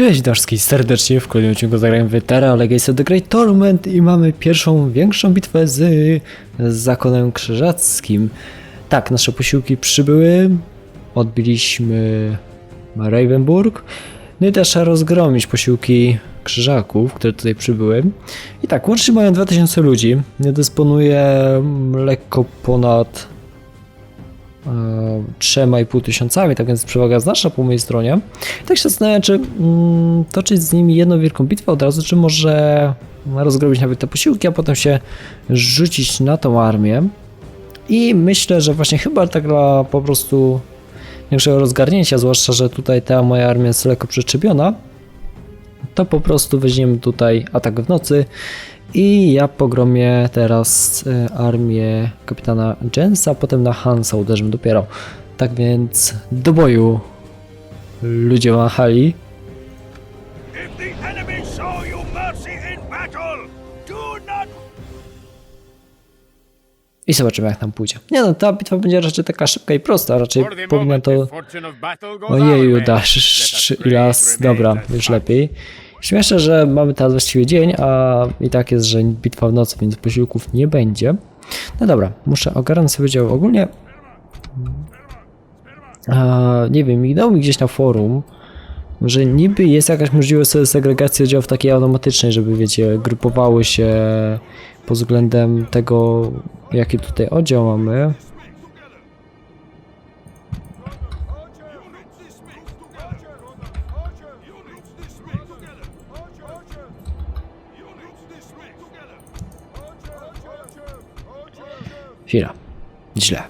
Cześć Daszki, serdecznie w kolejnym odcinku zagrałem w Terra Legacy of the Great Torment i mamy pierwszą, większą bitwę z, z Zakonem Krzyżackim. Tak, nasze posiłki przybyły, odbiliśmy Ravenburg, no i też rozgromić posiłki krzyżaków, które tutaj przybyły. I tak, łącznie mają 2000 ludzi, nie dysponuje lekko ponad e, trzema i pół tysiącami, tak więc przewaga znaczna po mojej stronie. I tak się zastanawiam, czy mm, toczyć z nimi jedną wielką bitwę od razu, czy może rozgrobić nawet te posiłki, a potem się rzucić na tą armię. I myślę, że właśnie chyba tak dla po prostu większego rozgarnięcia, zwłaszcza, że tutaj ta moja armia jest lekko przyczepiona, to po prostu weźmiemy tutaj atak w nocy i ja pogromię teraz e, armię kapitana Jensa, potem na Hansa uderzymy dopiero. Tak więc do boju ludzie machali. I zobaczymy jak nam pójdzie. Nie no, ta bitwa będzie raczej taka szybka i prosta, raczej powinna to... Ojeju, dasz las, dobra, już lepiej. Śmieszne, że mamy teraz właściwie dzień, a i tak jest, że bitwa w nocy, więc posiłków nie będzie. No dobra, muszę ogarnąć sobie dział ogólnie. A, nie wiem, mignął mi gdzieś na forum, że niby jest jakaś możliwość segregacji oddziałów takiej automatycznej, żeby wiecie, grupowały się pod względem tego, jaki tutaj oddział mamy. Chwila. Źle.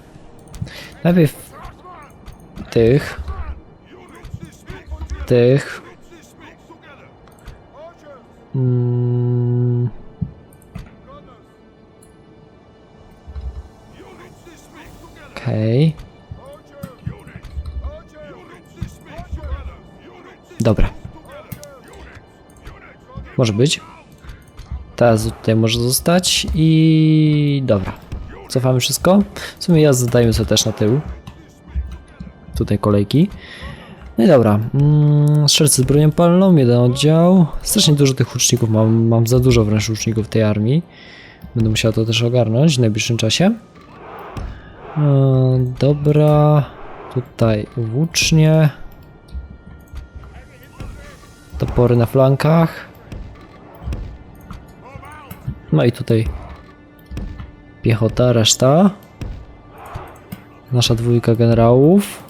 Najpierw tych. Tych. Mm. Okej. Dobra. Może być. Teraz tutaj może zostać i dobra. Cofamy wszystko. W sumie ja zadajmy sobie też na tył. Tutaj kolejki. No i dobra. Mm, strzelcy z bronią palną, jeden oddział. Strasznie dużo tych łuczników mam. Mam za dużo wręcz łuczników tej armii. Będę musiał to też ogarnąć w najbliższym czasie. E, dobra. Tutaj włócznie. Topory na flankach. No i tutaj piechota, reszta. Nasza dwójka generałów.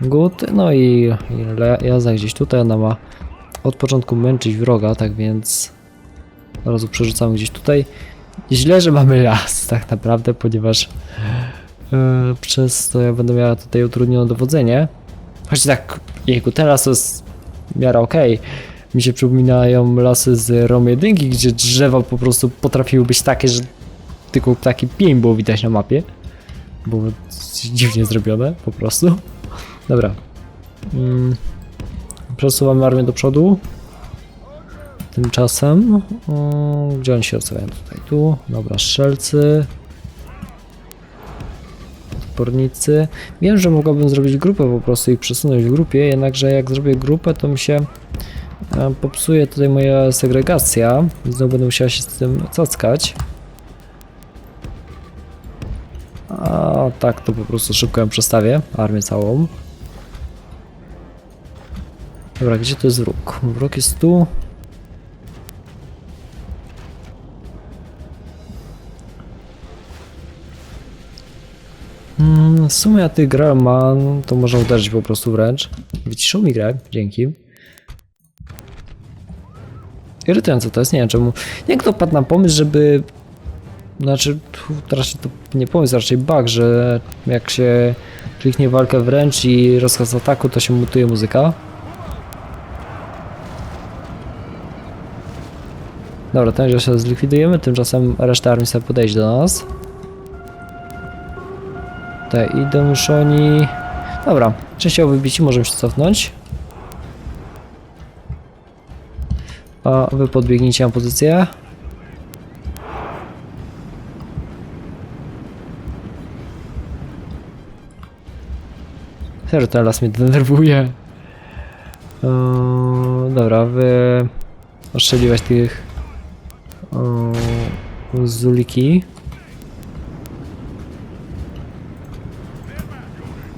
Good. No i, jazda gdzieś tutaj. Ona ma od początku męczyć wroga, tak więc od razu przerzucamy gdzieś tutaj. Źle, że mamy las tak naprawdę, ponieważ e, przez to ja będę miała tutaj utrudnione dowodzenie. Choć tak, jego teraz to jest w miarę okej. Mi się przypominają lasy z Rom 1, gdzie drzewa po prostu potrafiły być takie, że tylko taki pień było widać na mapie. Było dziwnie zrobione, po prostu. Dobra. Mm. Przesuwamy armię do przodu. Tymczasem. Gdzie oni się odstawiają? Tutaj, tu. Dobra, strzelcy. Odpornicy. Wiem, że mogłabym zrobić grupę po prostu i przesunąć w grupie, jednakże jak zrobię grupę, to mi się e, popsuje tutaj moja segregacja. Znowu będę musiała się z tym cackać. Tak, to po prostu szybko ją przestawię, armię całą. Dobra, gdzie to jest wróg? Wróg jest tu. Mm, w sumie ja tych to można uderzyć po prostu wręcz. Wyciszą mi grę, dzięki. Irytujące to jest, nie wiem czemu. Jak to padł na pomysł, żeby znaczy, tu raczej to nie pomysł, raczej bug, że jak się kliknie walkę wręcz i rozkaz ataku, to się mutuje muzyka. Dobra, ten się zlikwidujemy, tymczasem reszta armii sobie podejść do nas. Tutaj idą już oni. Dobra, częściowo wybici, możemy się cofnąć. A wy podbiegnijcie na pozycję. Serio, ten las mnie denerwuje. Eee, dobra, wy ostrzeliwać tych o, zuliki.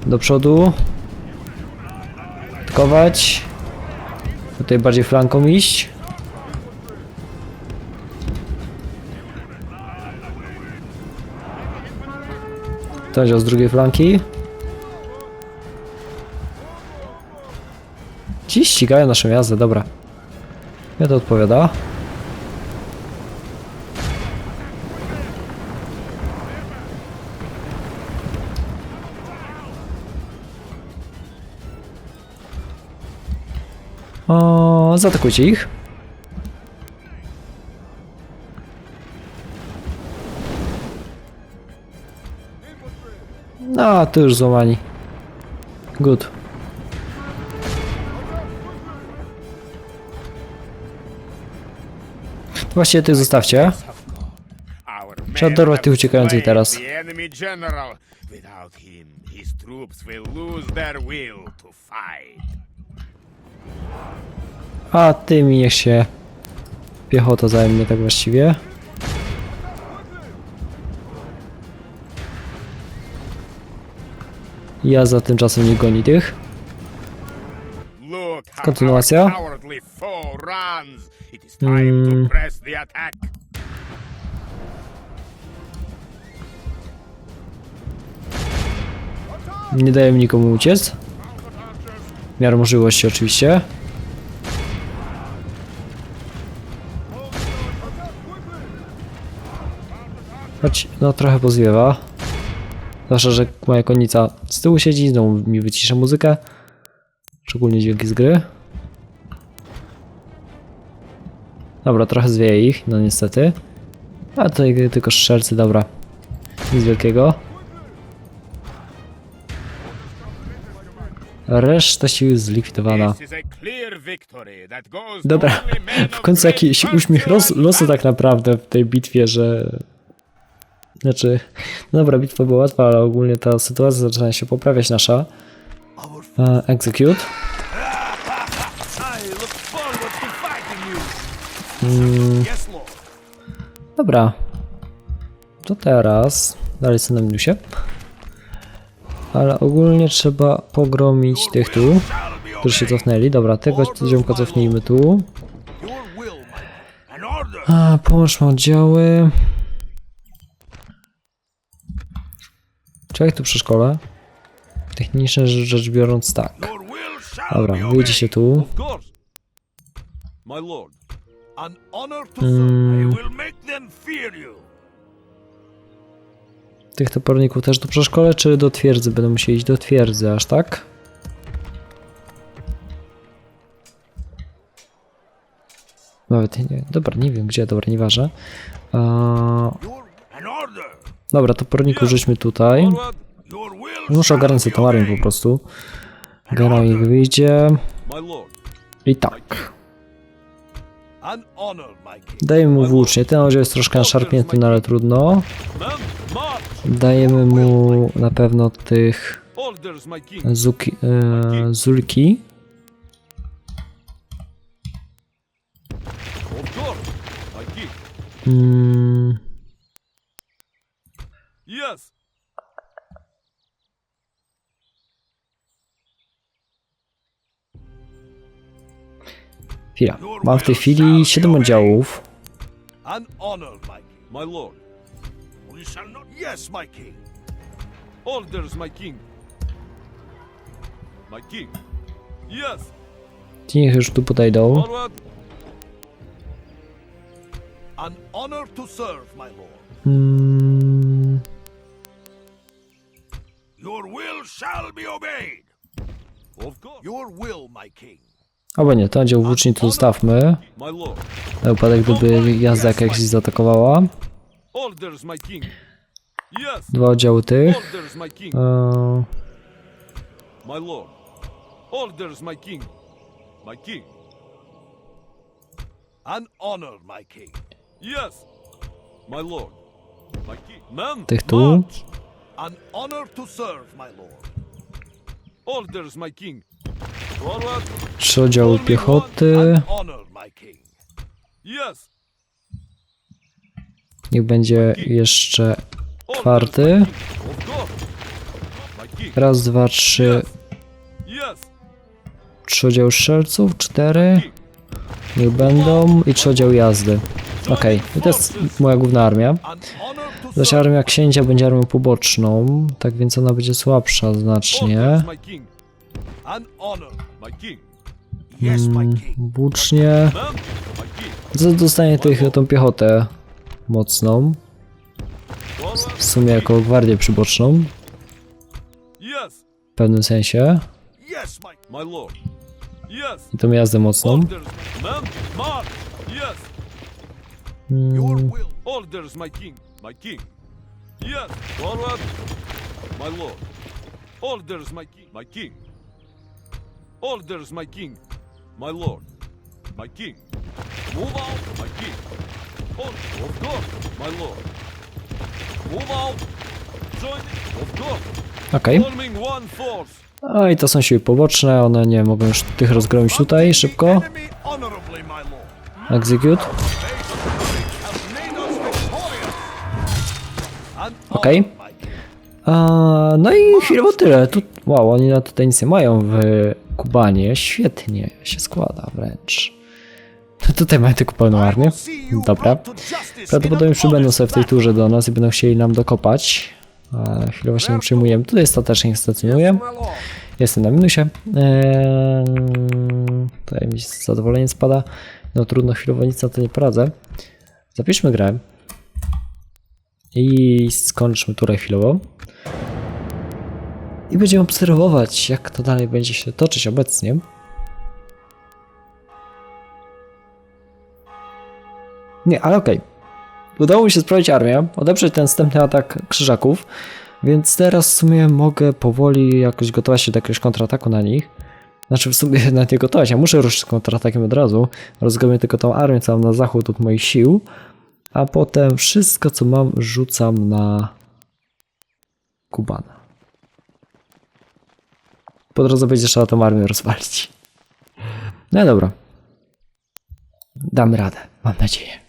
Do przodu. Atakować. Tutaj bardziej flanką iść. To z drugiej flanki. Ci ścigają naszą jazdę, dobra. Mnie to odpowiada. O, zaatakujcie ich. No, to już złamani. Good. Właściwie tych zostawcie. Trzeba dorwać tych uciekających teraz. A tymi niech się piechota zajmie tak właściwie. Ja za tymczasem nie goni tych. Kontynuacja. It is time to press the attack. Nie daję nikomu uciec. W miarę możliwości oczywiście. Choć no trochę pozwiewa. Zwłaszcza, że moja konica z tyłu siedzi, znowu mi wycisza muzykę. Szczególnie dźwięki z gry. Dobra, trochę zwieje ich, no niestety. A tutaj tylko strzelcy, dobra. Nic wielkiego. Reszta sił jest zlikwidowana. Dobra, w końcu jakiś uśmiech los, losu tak naprawdę w tej bitwie, że... Znaczy, no dobra, bitwa była łatwa, ale ogólnie ta sytuacja zaczyna się poprawiać nasza. E, execute. I look forward to fighting Lord. Dobra. To teraz... Dalej są na minusie. Ale ogólnie trzeba pogromić tych tu, którzy się cofnęli. Dobra, tego ziomka cofnijmy tu. A, połączmy oddziały. Czekaj tu przy szkole. Technicznie rzecz, biorąc tak. Dobra, wyjdzie się tu. Lord. An honor to Mm. serve. I will make them fear you. Tych toporników też do przeszkole, czy do twierdzy? Będą musieli iść do twierdzy, aż tak? Nawet nie, dobra, nie wiem gdzie, dobra, nieważne. Eee, Your an order. dobra, toporników rzućmy tutaj. Forward. Your will Muszę ogarnąć sobie tą armię po prostu. Generalnie wyjdzie. My lord. I tak. Dajemy mu włócznie. Ten oddział jest troszkę szarpnięty, no ale trudno. Dajemy mu na pewno tych zuki, e, zulki. Mm. Chwila. Mam w tej chwili 7 oddziałów. An honor, my lord. We shall not. Yes, my king. Orders, my king. My king. Yes. Ci niech już tu podejdą. An honor to serve, my lord. Mm, Your will shall be obeyed. Of course. Your will, my king. Albo nie, ten oddział włóczni tu zostawmy. Na wypadek, gdyby jazda jakaś zaatakowała. Dwa oddziały tych. E. Men, Tych tu. An honor to serve, my lord. Orders, my king. Trzy oddziały piechoty. Niech będzie jeszcze czwarty. Raz, dwa, trzy. Trzy oddziały strzelców. Cztery. Niech będą. I trzy oddziały jazdy. Okej, i to jest moja główna armia. Zaś armia księcia będzie armią poboczną, tak więc ona będzie słabsza znacznie. Orders, my king. An honor. My king. Yes, my Mm, king. Włócznie. Dostanie tych, tą piechotę mocną, w sumie jako gwardię przyboczną, w pewnym sensie, Yes, my My lord. Yes. i tą jazdę mocną. Mm, will. Orders, my king. My king. Orders, my king. My. Orders, lord. My king. Move out, my king. Order, of course, my lord. Move out. Join of course. Okej. Forming one force. A i to są siły poboczne, one nie mogą już tych rozgromić tutaj, szybko. The enemy honorably, my lord. Execute. Okej. A, no i chwilowo tyle. Tu, wow, oni na tutaj nic nie mają w Kubanie. Świetnie się składa wręcz. Tutaj mają tylko pełną armię. Dobra. Prawdopodobnie przybędą sobie w tej turze do nas i będą chcieli nam dokopać. A chwilowo się nie przyjmujemy. Tutaj statecznie stacjonuję. Jestem na minusie. Eee, tutaj mi zadowolenie spada. No trudno, chwilowo nic na to nie poradzę. Zapiszmy grę. I skończmy turę chwilowo. I będziemy obserwować, jak to dalej będzie się toczyć obecnie. Nie, ale okej. Udało mi się sprawdzić armię, odeprzeć ten następny atak krzyżaków, więc teraz w sumie mogę powoli jakoś gotować się do jakiegoś kontrataku na nich. Znaczy w sumie na nie gotować, ja muszę ruszyć z kontratakiem od razu. Rozgromię tylko tą armię całą na zachód od moich sił, a potem wszystko co mam rzucam na Kubana. Po drodze będzie trzeba tą armię rozwalić. No dobra. Damy radę, mam nadzieję.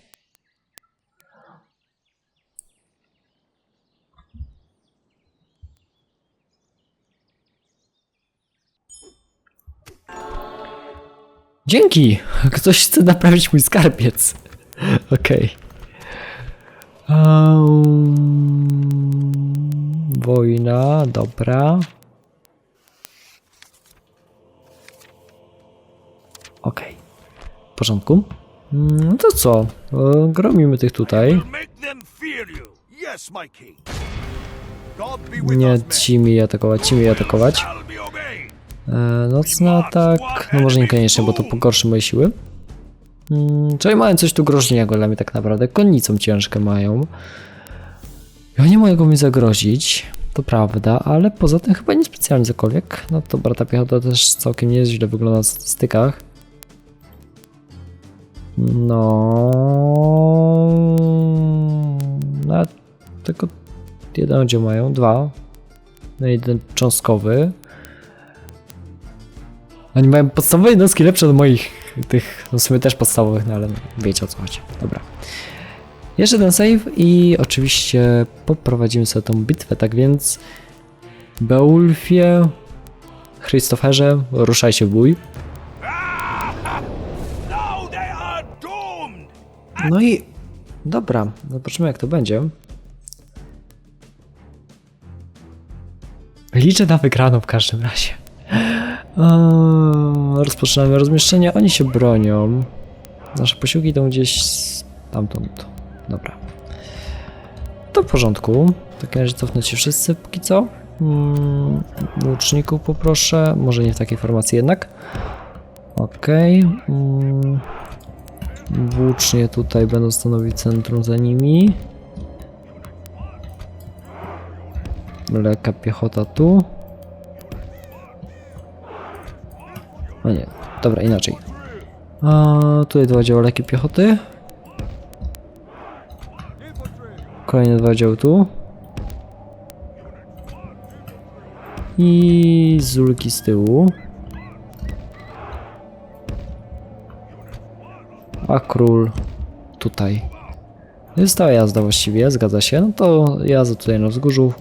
Dzięki! Ktoś chce naprawić mój skarbiec. Okej. Um, wojna, dobra. Okej. W porządku. Mm, to co? E, Gromimy tych tutaj. Nie ci mi atakować, ci mi atakować. E, nocny atak. No może niekoniecznie, bo to pogorszy moje siły. Mm, czyli mają coś tu groźnego dla mnie tak naprawdę. Konnicą ciężkie mają. I oni mogą mi zagrozić. To prawda, ale poza tym chyba nie specjalnie cokolwiek. No to brata piechota też całkiem nieźle wygląda na statystykach. No. No, tylko jeden oddział mają, dwa. No jeden cząstkowy. Oni mają podstawowe jednostki lepsze od moich, tych, no w sumie też podstawowych, no ale wiecie o co chodzi. Dobra. Jeszcze ten save i oczywiście poprowadzimy sobie tą bitwę, tak więc Beulfie, Christopherze, ruszajcie w bój. No i dobra, zobaczymy jak to będzie. Liczę na wygraną w każdym razie. Rozpoczynamy rozmieszczenie, oni się bronią. Nasze posiłki idą gdzieś stamtąd. Dobra. To w porządku. W takim razie cofnę się wszyscy póki co. Mm, łuczników poproszę. Może nie w takiej formacji jednak. Okej. Mm, Włócznie tutaj będą stanowić centrum za nimi. Lekka piechota tu. O nie, dobra, inaczej. A, tutaj dwa działy lekkiej piechoty. Kolejne dwa działy tu. I zulki z tyłu. A król tutaj. Została jazda właściwie, zgadza się. No to jazda tutaj na wzgórzu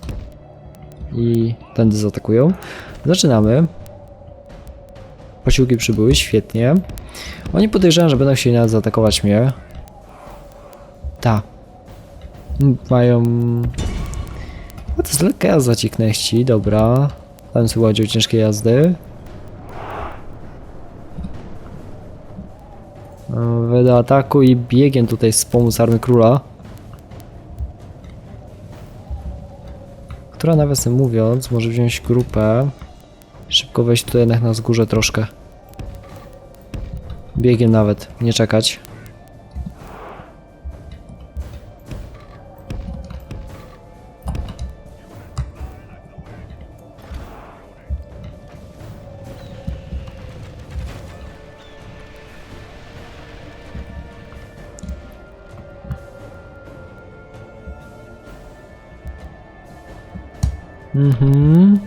i tędy zaatakują. Zaczynamy. Posiłki przybyły, świetnie. Oni podejrzewają, że będą chcieli nawet zaatakować mnie. Ta. Mają... No to jest lekka jazda ci dobra. Tam sobie ładzią ciężkie jazdy. Weda ataku i biegiem tutaj wspomóc armii króla. Która nawiasem mówiąc może wziąć grupę. Szybko wejść tutaj na wzgórze troszkę. Biegiem nawet, nie czekać. Mhm.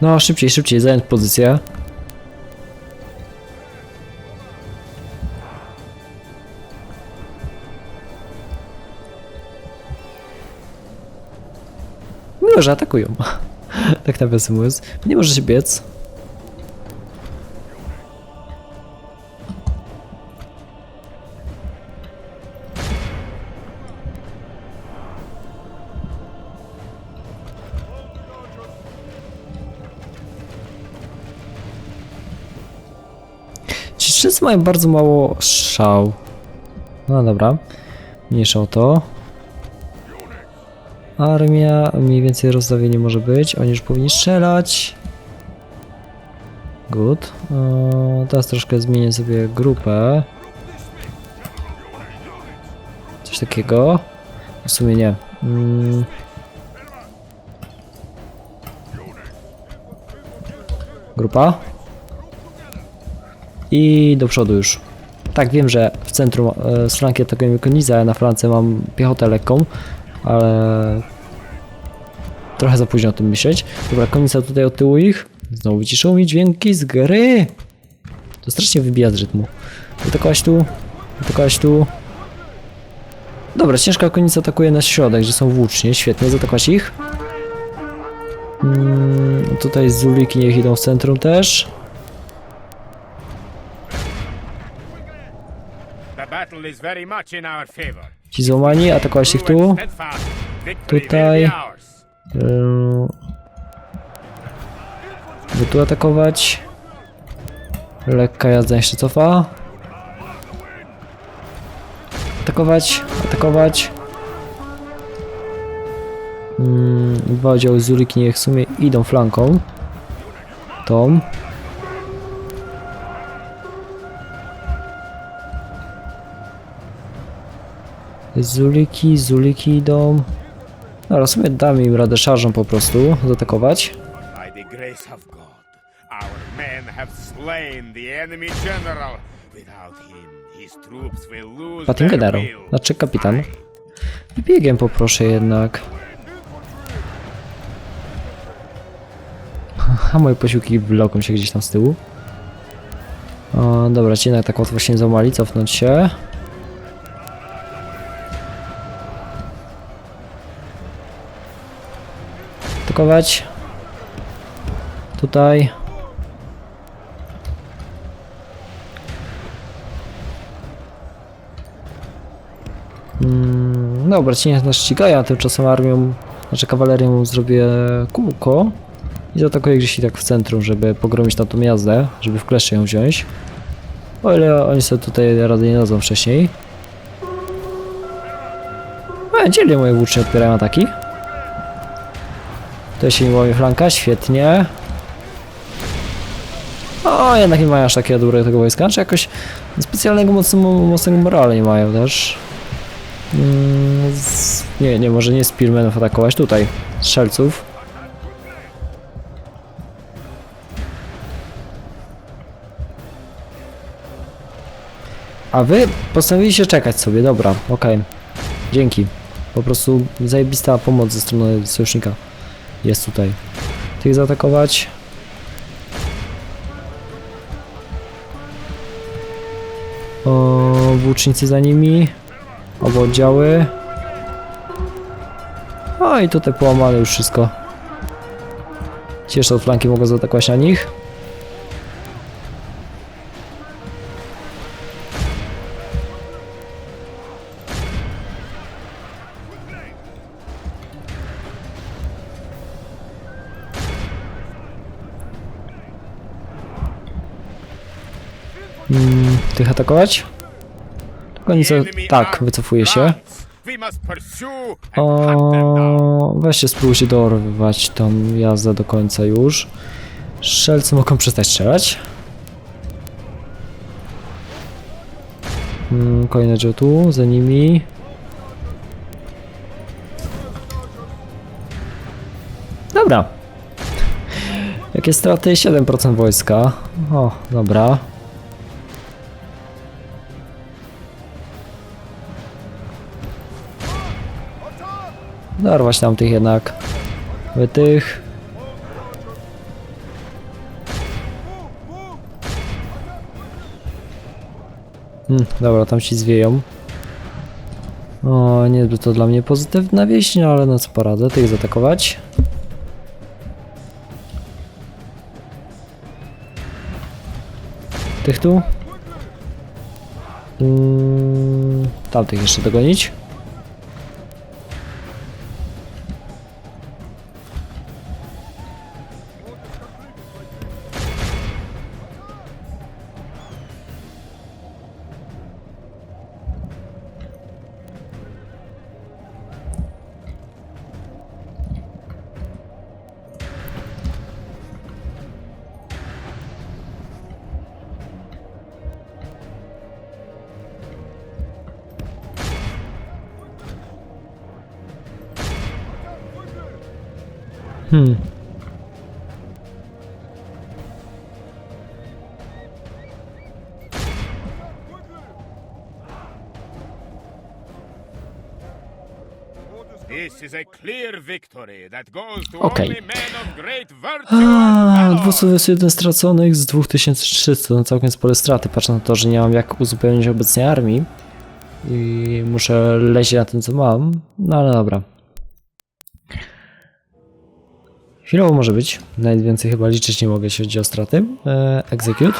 No, szybciej, szybciej, zająć pozycję. Atakują. tak nawiasem mówiąc. Nie może się biec. Wszyscy mają bardzo mało szał. No dobra. Mniejsza o to. Armia, mniej więcej rozstawienie może być. Oni już powinni strzelać. Good. Eee, teraz troszkę zmienię sobie grupę. Coś takiego. W sumie nie. Mm. Grupa. I do przodu już. Tak, wiem, że w centrum e, z flanki atakujemy konizę, a na flance mam piechotę lekką, ale trochę za późno o tym myśleć. Dobra, konica tutaj od tyłu ich. Znowu wyciszyło mi dźwięki z gry. To strasznie wybija z rytmu. Atakować tu, atakować tu. Dobra, ciężka konica atakuje na środek, że są włócznie. Świetnie, zaatakować ich. Mm, tutaj zuliki niech idą w centrum też. The battle is very much in our favor. Ci złamani, atakować ich tu. Tutaj. Yy, By tu atakować. Lekka jazda jeszcze cofa. Atakować, atakować. Mm, dwa oddziały Zuliki niech w sumie idą flanką. Tą. Zuliki, Zuliki idą. Dobra, w sumie dam im radę szarżą po prostu zaatakować. Patin generał, znaczy kapitan. Biegiem poproszę jednak. A moje posiłki bloką się gdzieś tam z tyłu. O, dobra, ci jednak tak łatwo się nie złamali, cofnąć się. Atakować. Tutaj. Mm, Dobra, ci niech nas ścigają, a tymczasem armią, znaczy kawalerią zrobię kółko i zaatakuję gdzieś i tak w centrum, żeby pogromić tam tą jazdę, żeby w kleszcze ją wziąć. O ile oni sobie tutaj rady nie dadzą wcześniej. O, dzielnie moje włócznie odpierają ataki. To się moja flanka, świetnie. O, jednak nie mają aż takiego dobrego tego wojska, czy jakoś specjalnego mocnego, mocnego morale nie mają też. Mm, z, nie, nie, może nie Spearmanów atakować tutaj. Strzelców. A wy postanowiliście czekać sobie, dobra, okej. Dzięki. Po prostu zajebista pomoc ze strony sojusznika jest tutaj. Tych zaatakować. O, włócznicy za nimi. Oba oddziały. O i tutaj połamane już wszystko. Ci jeszcze od flanki mogą zaatakować na nich. Tych atakować? Tylko nic. Tak, wycofuje się. O, weźcie spróbujcie dorwać tą jazdę do końca już. Strzelcy mogą przestać strzelać. Mm, kolejny dział tu, za nimi. Dobra. Jakie straty? 7% wojska. O, dobra. Dorwać tam tych jednak. Wy tych. Hmm, dobra, tam ci zwieją. O, niezbyt to dla mnie pozytywna wieść, no ale no co poradzę, tych zaatakować. Tych tu. Mm, tamtych jeszcze dogonić. Hmm. This is a clear victory that goes to Okay. only men of great virtue and A, valor. 221 straconych z 2300, no całkiem spore straty, patrząc na to, że nie mam jak uzupełnić obecnej armii i muszę leźć na tym, co mam, no ale dobra. Chwilowo może być, nawet więcej chyba liczyć nie mogę, jeśli chodzi o straty. E, execute.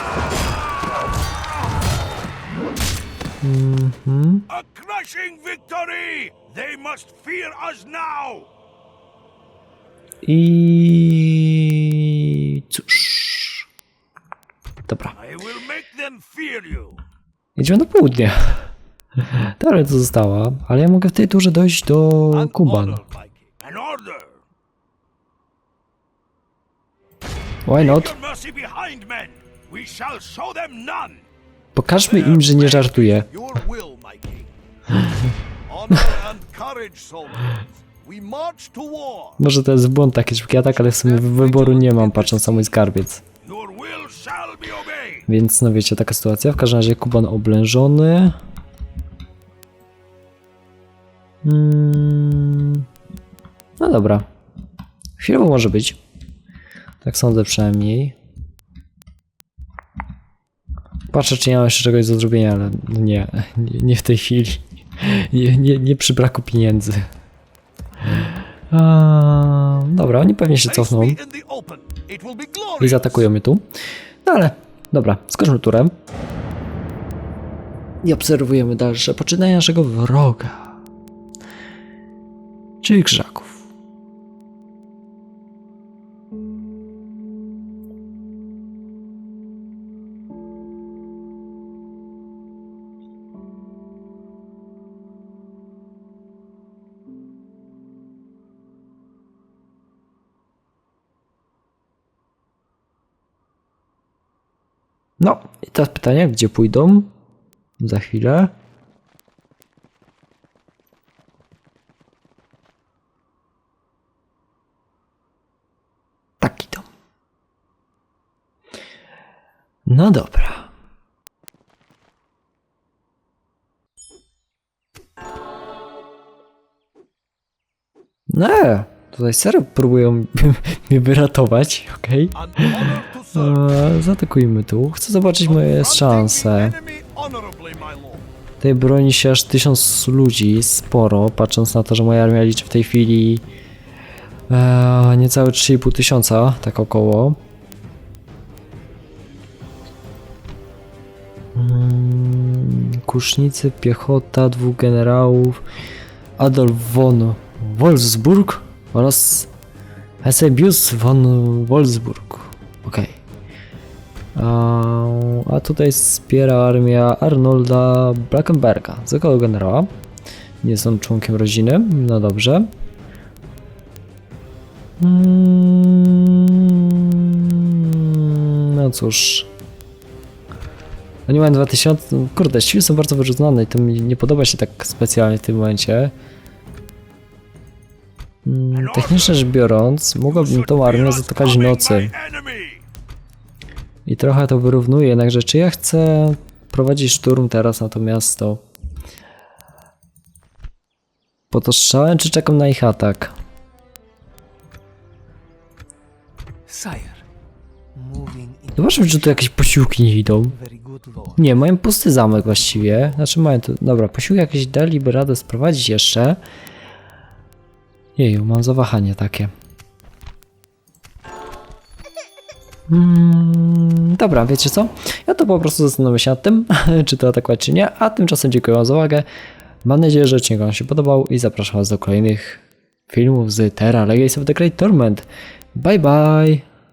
Mhm. A crushing victory! They must fear us now! I cóż. Dobra. Jedziemy na południe. Dalej to została, ale ja mogę w tej turze dojść do An Kuban. An order! Why not? Your mercy behind men! We shall show them none! Pokażmy im, że nie żartuję. Może to jest błąd taki szybki atak, ale w sumie wyboru nie mam, patrząc na mój skarbiec. Więc no wiecie, taka sytuacja. W każdym razie Kuban oblężony. Mm. No dobra. Chwilowo może być. Tak sądzę przynajmniej. Patrzę, czy nie mam jeszcze czegoś do zrobienia, ale nie, nie, nie w tej chwili. Nie, nie, nie przy braku pieniędzy. A, dobra, oni pewnie się cofną i zaatakują mnie tu. No ale, dobra, skoczmy turem. I obserwujemy dalsze poczynania naszego wroga. Czyli krzaków. No, i teraz pytanie, gdzie pójdą? Za chwilę. Tak idą. No dobra. Nie, tutaj serio próbują mnie wyratować, okej? Okay. Eee, Zaatakujmy tu. Chcę zobaczyć moje szanse. Tutaj broni się aż tysiąc ludzi, sporo, patrząc na to, że moja armia liczy w tej chwili e, niecałe 3,5 tysiąca, tak około. Mm, Kusznicy, piechota, dwóch generałów, Adolf von Wolfsburg oraz Eusebius von Wolfsburg. Okej. A, a tutaj wspiera armia Arnolda Blackenberga, zwykłego generała. Nie on członkiem rodziny, no dobrze. Mm, No cóż. Oni mają 2000. no Kurde, siły są bardzo wyrównane i to mi nie podoba się tak specjalnie w tym momencie. Mm, Technicznie rzecz biorąc, mogłabym tą armię zatykać nocy. I trochę to wyrównuje, jednakże czy ja chcę prowadzić szturm teraz na to miasto? Po to strzałem, czy czekam na ich atak? In Zobaczmy, czy tu jakieś posiłki nie idą. Nie, mają pusty zamek właściwie. Znaczy mają tu... Dobra, posiłki jakieś daliby radę sprowadzić jeszcze. Jeju, mam zawahanie takie. Mm, dobra, wiecie co? Ja to po prostu zastanowię się nad tym, czy to atakować, czy nie. A tymczasem dziękuję za uwagę. Mam nadzieję, że odcinek wam się podobał i zapraszam was do kolejnych filmów z Terra Legacy of the Great Torment. Bye bye!